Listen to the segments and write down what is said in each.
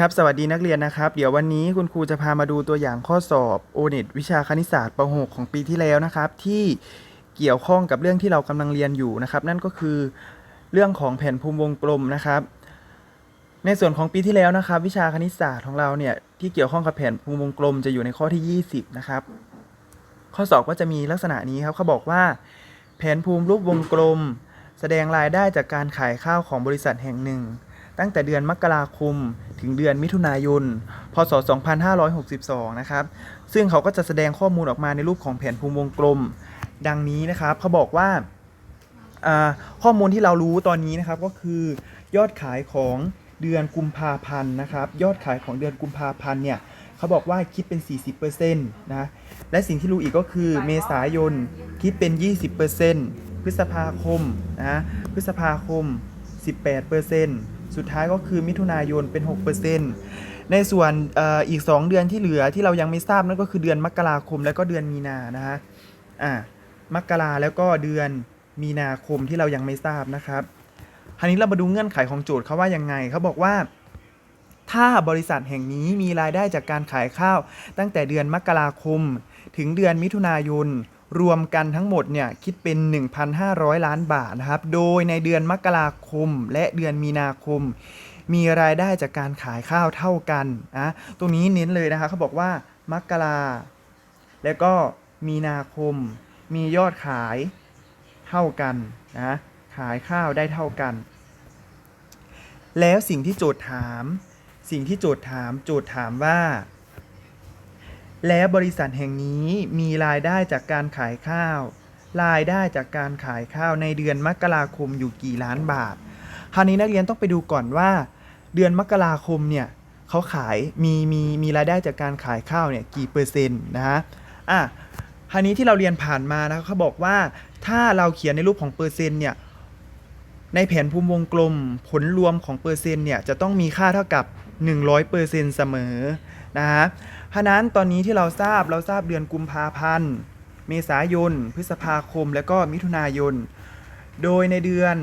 ครับ สวัสดีนักเรียนนะครับ เดี๋ยววันนี้คุณครูจะพามาดูตัวอย่างข้อสอบโอเน็ตวิชาคณิตศาสตร์ป .6 ของปีที่แล้วนะครับ ที่เกี่ยวข้องกับเรื่องที่เรากำลังเรียนอยู่นะครับ นั่นก็คือเรื่องของแผ่นภูมิวงกลมนะครับ ในส่วนของปีที่แล้วนะครับ วิชาคณิตศาสตร์ของเราเนี่ยที่เกี่ยวข้องกับแผ่นภูมิวงกลมจะอยู่ในข้อที่ 20 นะครับ ข้อสอบก็จะมีลักษณะนี้ครับเขาบอกว่า แผนภูมิรูปวงกลม แสดงรายได้จากการขายข้าวของบริษัทแห่งหนึ่ง ตั้งแต่เดือนมกราคมถึงเดือนมิถุนายน พศ 2562 นะครับ ซึ่งเขาก็จะแสดงข้อมูลออกมาในรูปของแผนภูมิวงกลม ดังนี้นะครับ เขาบอกว่าข้อมูลที่เรารู้ตอนนี้นะครับก็คือยอดขายของเดือนกุมภาพันธ์นะครับ ยอดขายของเดือนกุมภาพันธ์เนี่ยเขาบอกว่าคิดเป็น 40%นะและสิ่งที่รู้อีกก็คือเมษายนคิดเป็น 20%พฤษภาคมนะพฤษภาคม 18% สุดท้ายก็คือมิถุนายนเป็น 6%ในส่วนอออีก 2 เดือนที่เหลือที่เรายังไม่ทราบนั่นก็คือเดือนมกราคมแล้วก็เดือนมีนานะฮะอ่ามกราแล้วก็เดือนมีนาคมที่เรายังไม่ทราบนะครับคราวนี้เรามาดูเงื่อนไขของโจทย์เขาว่ายังไงเขาบอกว่าถ้าบริษัทแห่งนี้มีรายได้จากการขายข้าว ตั้งแต่เดือนมกราคม ถึงเดือนมิถุนายน รวมกันทั้งหมดเนี่ยคิดเป็น 1,500 ล้านบาทนะครับ โดยในเดือนมกราคมและเดือนมีนาคม มีรายได้จากการขายข้าวเท่ากันนะตรงนี้เน้นเลยนะคะเขาบอกว่ามกราแล้วก็มีนาคม มียอดขายเท่ากันนะขายข้าวได้เท่ากัน แล้วสิ่งที่โจทย์ถาม สิ่งที่โจทย์ถาม โจทย์ถามว่า แล้วบริษัทแห่งนี้มีรายได้จากการขายข้าว รายได้จากการขายข้าวในเดือนมกราคมอยู่กี่ล้านบาท คราวนี้นักเรียนต้องไปดูก่อนว่า เดือนมกราคมเนี่ยเขาขายมีมีมีรายได้จากการขายข้าวเนี่ยกี่เปอร์เซ็นต์นะฮะอะคราวนี้ที่เราเรียนผ่านมานะเขาบอกว่าถ้าเราเขียนในรูปของเปอร์เซ็นต์เนี่ยในแผนภูมิวงกลมผลรวมของเปอร์เซ็นต์เนี่ยจะต้องมีค่าเท่ากับ 100%เสมอนะฮะเพราะนั้นตอนนี้ที่เราทราบเราทราบเดือนกุมภาพันธ์ เมษายน พฤษภาคม และก็มิถุนายน โดยในเดือน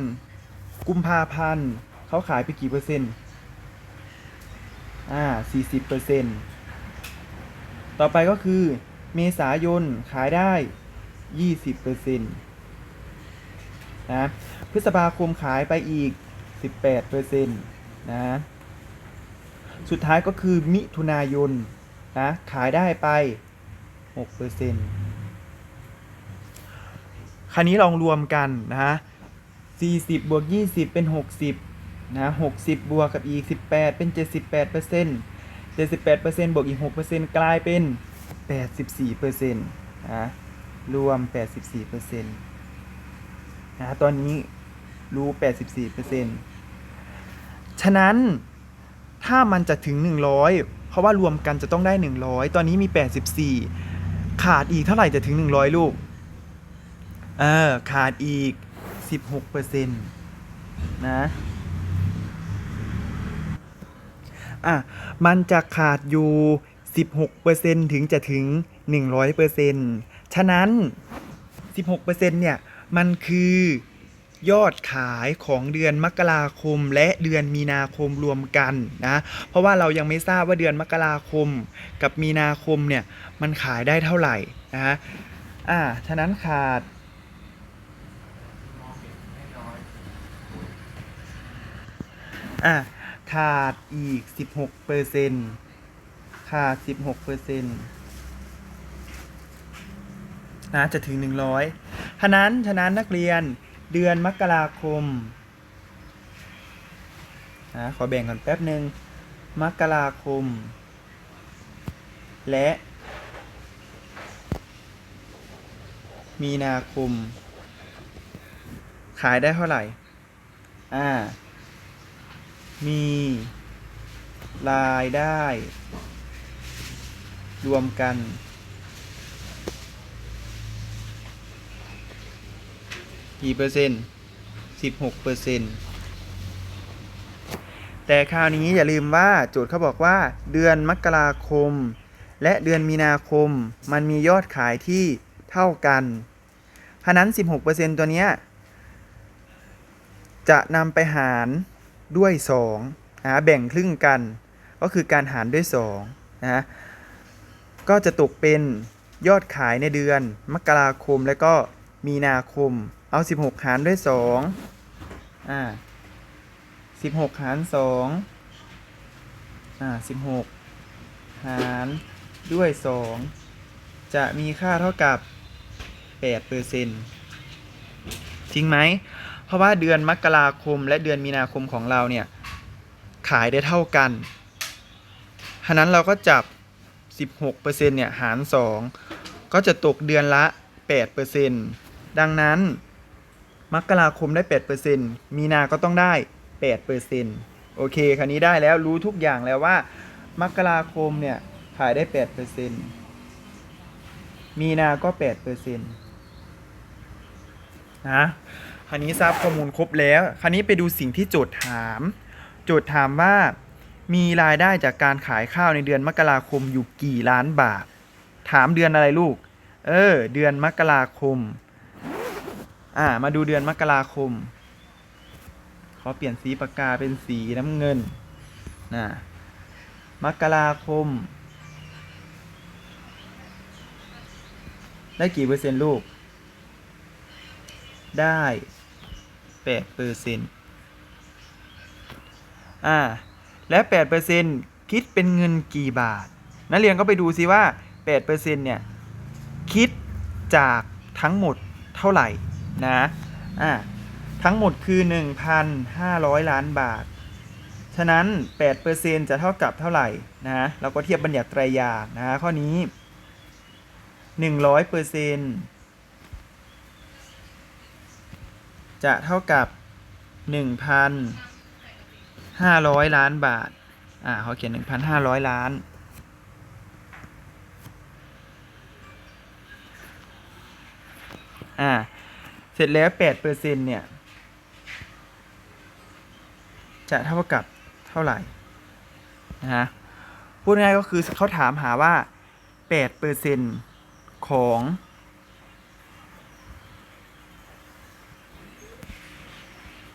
กุมภาพันธ์เขาขายไปกี่เปอร์เซ็นต์ อ่า 40เปอร์เซ็นต์ต่อไปก็คือ เมษายนขายได้ 20เปอร์เซ็นต์นะพฤษภาคมขายไปอีก 18เปอร์เซ็นต์นะ สุดท้ายก็คือมิถุนายนนะขายได้ไป6เปอร์เซ็นต์คราวนี้ลองรวมกันนะฮะ40 บวก 20 เป็น 60นะ60 บวกกับอีก 18 เป็น 78เปอร์เซ็นต์78เปอร์เซ็นต์บวกอีก6เปอร์เซ็นต์กลายเป็น 84เปอร์เซ็นต์นะรวม 84เปอร์เซ็นต์นะตอนนี้รู้ 84เปอร์เซ็นต์ฉะนั้น ถ้ามันจะถึง 100 เพราะว่ารวมกันจะต้องได้ 100 ตอนนี้มี 84 ขาดอีกเท่าไหร่จะถึง 100 ลูก เออ ขาดอีก 16เปอร์เซ็นต์นะอะ มันจะขาดอยู่ 16เปอร์เซ็นต์ถึงจะถึง 100เปอร์เซ็นต์ฉะนั้น 16เปอร์เซ็นต์เนี่ย มันคือ ยอดขายของเดือนมกราคม และเดือนมีนาคมรวมกันนะเพราะว่าเรายังไม่ทราบว่าเดือนมกราคม กับมีนาคมเนี่ยมันขายได้เท่าไหร่นะฮะอ่าฉะนั้นขาดอะขาดอีก 16เปอร์เซ็นต์ขาด 16เปอร์เซ็นต์นะจะถึง 100 ฉะนั้น ฉะนั้นนักเรียน เดือนมกราคมนะขอแบ่งก่อนแป๊บหนึ่งมกราคม และ มีนาคม ขายได้เท่าไหร่ อ่า มี รายได้ รวมกัน กี่เปอร์เซ็นต์สิบหกเปอร์เซ็นต์แต่คราวนี้อย่าลืมว่าโจทย์เขาบอกว่า เดือนมกราคม และเดือนมีนาคม มันมียอดขายที่เท่ากันเพราะนั้น 16%ตัวเนี้ยจะนำไปหารด้วย 2 นะแบ่งครึ่งกัน ก็คือการหารด้วย2นะฮะก็จะตกเป็นยอดขายในเดือน มกราคมแล้วก็มีนาคม เอา16หารด้วย2อ่า16หาร2อ่า16หารด้วย2จะมีค่าเท่ากับ8เปอร์เซ็นต์จริงไหม เพราะว่าเดือนมกราคมและเดือนมีนาคมของเราเนี่ย ขายได้เท่ากันฉะนั้นเราก็จับ 16%เนี่ย หาร 2 ก็จะตกเดือนละ 8%ดังนั้น มกราคมได้ 8%มีนาก็ต้องได้ 8%โอเค คราวนี้ได้แล้วรู้ทุกอย่างแล้วว่า มกราคมเนี่ยขายได้ 8%มีนาก็ 8%นะคราวนี้ทราบข้อมูลครบแล้ว คราวนี้ไปดูสิ่งที่โจทย์ถาม โจทย์ถามว่ามีรายได้จากการขายข้าวในเดือนมกราคมอยู่กี่ล้านบาท ถามเดือนอะไรลูก เออ เดือนมกราคม อ่า มาดูเดือนมกราคม ขอเปลี่ยนสีปากกาเป็นสีน้ำเงินนะมกราคม ได้กี่เปอร์เซ็นต์ลูก ได้แปดเปอร์เซ็นต์อ่า และแปดเปอร์เซ็นต์คิดเป็นเงินกี่บาท นักเรียนก็ไปดูซิว่าแปดเปอร์เซ็นต์เนี่ย คิดจากทั้งหมดเท่าไหร่ นะอ่าทั้งหมดคือ 1,500 ล้านบาท ฉะนั้น 8%จะเท่ากับเท่าไหร่นะเราก็เทียบบัญญัติไตรยานะข้อนี้ 100%จะเท่ากับ 1,500 ล้านบาท อ่าเขาเขียน 1,500 ล้านอ่า เสร็จแล้ว8%เซ็นเนี่ย จะเท่ากับเท่าไหร่นะฮะพูดง่ายก็คือเขาถามหาว่า8%ของ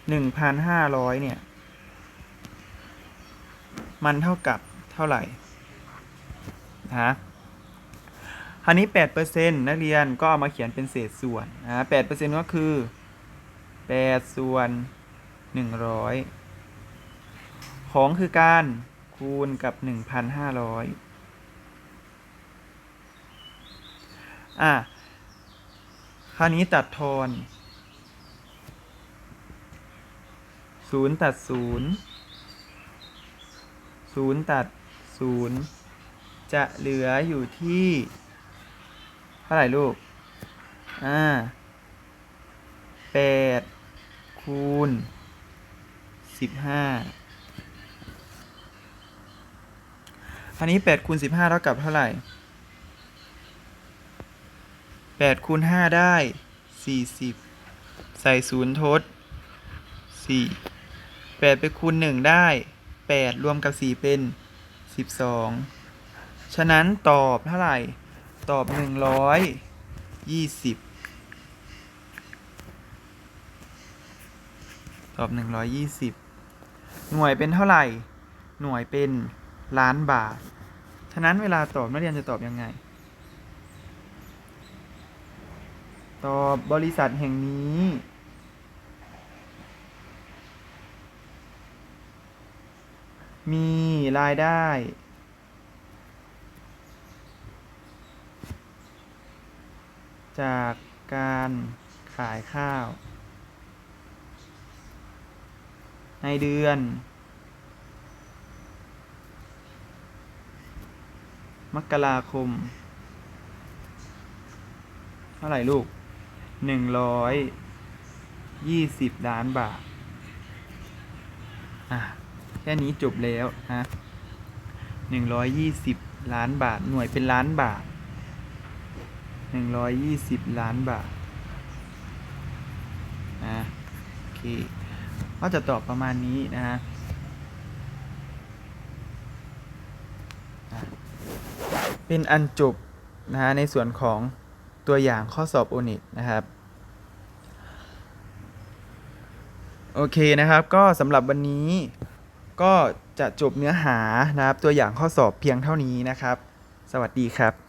1,500เนี่ย มันเท่ากับเท่าไหร่ นะฮะ ราวนี้ 8%นักเรียนก็เอามาเขียนเป็นเศษส่วนนะ8%ก็คือ 8 ส่วน 100 ของคือการคูณกับ 1,500 อะคราวนี้ตัดทอน0ตัด0 0ตัด0จะเหลืออยู่ที่ ท่าไหร่ลูก อ่าแปดคูณสิบห้าอันนี้แปดคูณสิบห้าเท่ากับเท่าไหร่แปดคูณห้าได้สี่สิบใส่ศูนย์ทดสี่แปดไปคูณหนึ่งได้แปดรวมกับสี่เป็นสิบองฉะนั้นตอบเท่าไหร่ ตอบหนึ่งร้อยยี่สิบตอบหนึ่งร้อยยี่สิบหน่วยเป็นเท่าไหร่ หน่วยเป็นล้านบาท ฉะนั้นเวลาตอบนักเรียนจะตอบยังไง ตอบบริษัทแห่งนี้ มีรายได้ จากการขายข้าว ในเดือน มกราคม เท่าไหร่ลูกหนึ่งร้อยยี่สิบล้านบาท อะ แค่นี้จบแล้วฮะหนึ่งร้อยยี่สิบล้านบาท หน่วยเป็นล้านบาท หนึ่งร้อยยี่สิบล้านบาทนะโอเคก็จะตอบประมาณนี้นะฮะอะเป็นอันจบนะฮะในส่วนของตัวอย่างข้อสอบโอนิตนะครับ โอเคนะครับก็สำหรับวันนี้ก็จะจบเนื้อหานะครับตัวอย่างข้อสอบเพียงเท่านี้นะครับ สวัสดีครับ